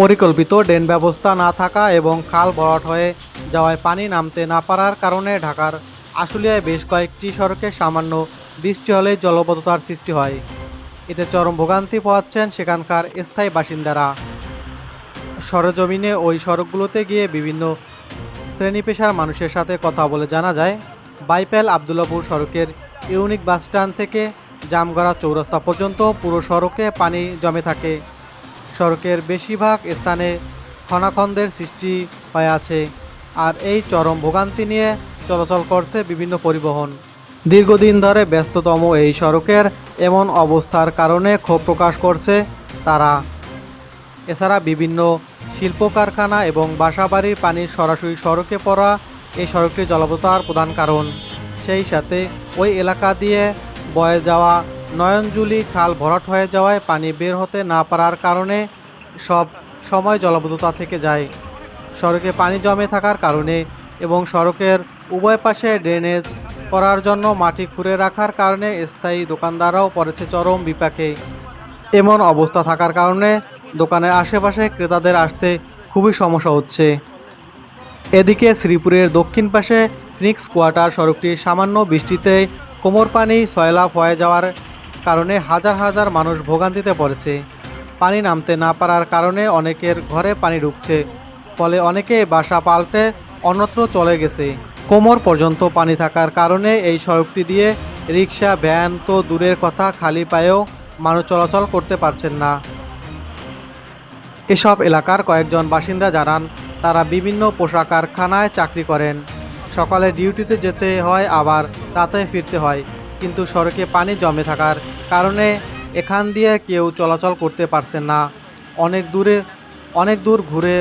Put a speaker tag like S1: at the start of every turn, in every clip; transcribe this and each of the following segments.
S1: পরিকল্পিত ড্রেন ব্যবস্থা না থাকা এবং খাল ভরাট হয়ে যাওয়ায় পানি নামতে না পারার কারণে ঢাকার আশুলিয়ায় বেশ কয়েকটি সড়কে সামান্য বৃষ্টি হলে জলবদ্ধতার সৃষ্টি হয়। এতে চরম ভোগান্তি পোহাচ্ছেন সেখানকার স্থায়ী বাসিন্দারা। সরজমিনে ওই সড়কগুলোতে গিয়ে বিভিন্ন শ্রেণি পেশার মানুষের সাথে কথা বলে জানা যায়, বাইপেল আবদুল্লাপুর সড়কের ইউনিক বাসস্ট্যান্ড থেকে জামগড়া চৌরাস্তা পর্যন্ত পুরো সড়কে পানি জমে থাকে। সড়কের বেশিরভাগ স্থানে খনাখন্দের সৃষ্টি হয়ে আছে আর এই চরম ভোগান্তি নিয়ে চলাচল করছে বিভিন্ন পরিবহন। দীর্ঘদিন ধরে ব্যস্ততম এই সড়কের এমন অবস্থার কারণে ক্ষোভ প্রকাশ করছে তারা। এছাড়া বিভিন্ন শিল্প কারখানা এবং বাসাবাড়ির পানির সরাসরি সড়কে পড়া এই সড়কটি জলবতার প্রধান কারণ। সেই সাথে ওই এলাকা দিয়ে বয়ে যাওয়া নয়নজুলি খাল ভরাট হয়ে যাওয়ায় পানি বের হতে না পারার কারণে সব সময় জলবদ্ধতা থেকে যায়। সড়কে পানি জমে থাকার কারণে এবং সড়কের উভয় পাশে ড্রেনেজ করার জন্য মাটি খুঁড়ে রাখার কারণে স্থায়ী দোকানদাররাও পড়েছে চরম বিপাকে। এমন অবস্থা থাকার কারণে দোকানের আশেপাশে ক্রেতাদের আসতে খুবই সমস্যা হচ্ছে। এদিকে শ্রীপুরের দক্ষিণ পাশে ফিনিক্স কোয়ার্টার সড়কটি সামান্য বৃষ্টিতে কোমর পানি সয়লাভ হয়ে যাওয়ার কারণে হাজার হাজার মানুষ ভোগান্তিতে পড়েছে। পানি নামতে না পারার কারণে অনেকের ঘরে পানি ঢুকছে। ফলে অনেকে বাসা পাল্টে অন্যত্র চলে গেছে। কোমর পর্যন্ত পানি থাকার কারণে এই সড়কটি দিয়ে রিক্সা ভ্যান তো দূরের কথা, খালি পায়েও মানুষ চলাচল করতে পারছেন না। এসব এলাকার কয়েকজন বাসিন্দা জানান, তারা বিভিন্ন পোশাক কারখানায় চাকরি করেন। সকালে ডিউটিতে যেতে হয়, আবার রাতে ফিরতে হয়। কিন্তু সড়কে পানি জমে থাকার কারণে এখান দিয়ে কেউ চলাচল করতে পারছেন না। অনেক দূরে, অনেক দূর ঘুরে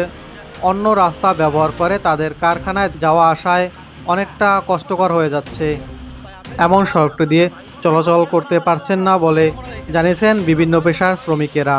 S1: অন্য রাস্তা ব্যবহার করে তাদের কারখানায় যাওয়া আসায় অনেকটা কষ্টকর হয়ে যাচ্ছে। এমন সড়কটি দিয়ে চলাচল করতে পারছেন না বলে জানিয়েছেন বিভিন্ন পেশার শ্রমিকেরা।